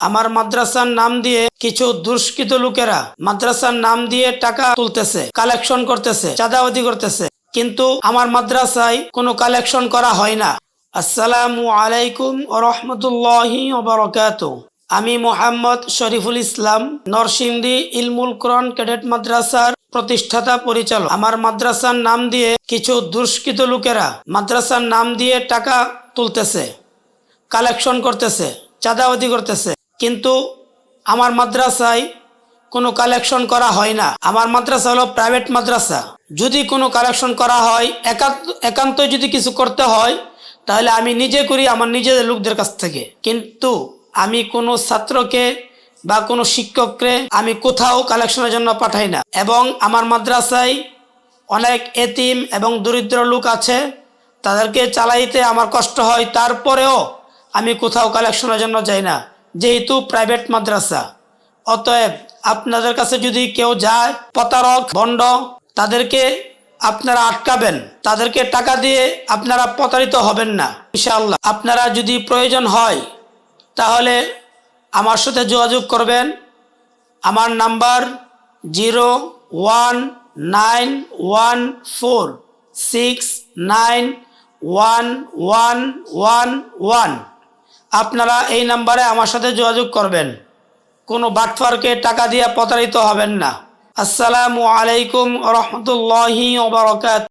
আমার মাদ্রাসার নাম দিয়ে কিছু দুষ্কৃত লোকেরা মাদ্রাসার নাম দিয়ে টাকা তুলতেছে কালেকশন করতেছে চাঁদাবাদি করতেছে। কিন্তু আমার মাদ্রাসায় কোনো কালেকশন করা হয় না। আসসালামু আলাইকুম রহমতুল্লাহি আমি মোহাম্মদ শরীফুল ইসলাম, নরসিংদী ইলমুল কোরআন ক্যাডেট মাদ্রাসার প্রতিষ্ঠাতা পরিচালক। আমার মাদ্রাসার নাম দিয়ে কিছু দুষ্কৃত লোকেরা মাদ্রাসার নাম দিয়ে টাকা তুলতেছে কালেকশন করতেছে চাঁদাবাদি করতেছে। কিন্তু আমার মাদ্রাসায় কোনো কালেকশন করা হয় না। আমার মাদ্রাসা হলো প্রাইভেট মাদ্রাসা। যদি কোনো কালেকশন করা হয়, একান্ত একান্তই যদি কিছু করতে হয়, তাহলে আমি নিজে করি আমার নিজেদের লোকদের কাছ থেকে। কিন্তু আমি কোনো ছাত্রকে বা কোনো শিক্ষককে আমি কোথাও কালেকশনের জন্য পাঠাই না। এবং আমার মাদ্রাসায় অনেক এতিম এবং দরিদ্র লোক আছে, তাদেরকে চালাইতে আমার কষ্ট হয়, তারপরেও আমি কোথাও কালেকশনের জন্য যাই না। যেহেতু প্রাইভেট মাদ্রাসা, অতএব আপনাদের কাছে যদি কেউ যায়, প্রতারক, বন্ড, তাদেরকে আপনারা আটকাবেন। তাদেরকে টাকা দিয়ে আপনারা প্রতারিত হবেন না। ইনশাআল্লাহ আপনারা যদি প্রয়োজন হয়, তাহলে আমার সাথে যোগাযোগ করবেন। আমার number zero one nine one four six nine one one one one. আপনারা এই নাম্বারে আমার সাথে যোগাযোগ করবেন। কোনো বাটফারকে টাকা দিয়ে প্রতারিত হবেন না। আসসালামু আলাইকুম রহমতুল্লাহি ওবরকাত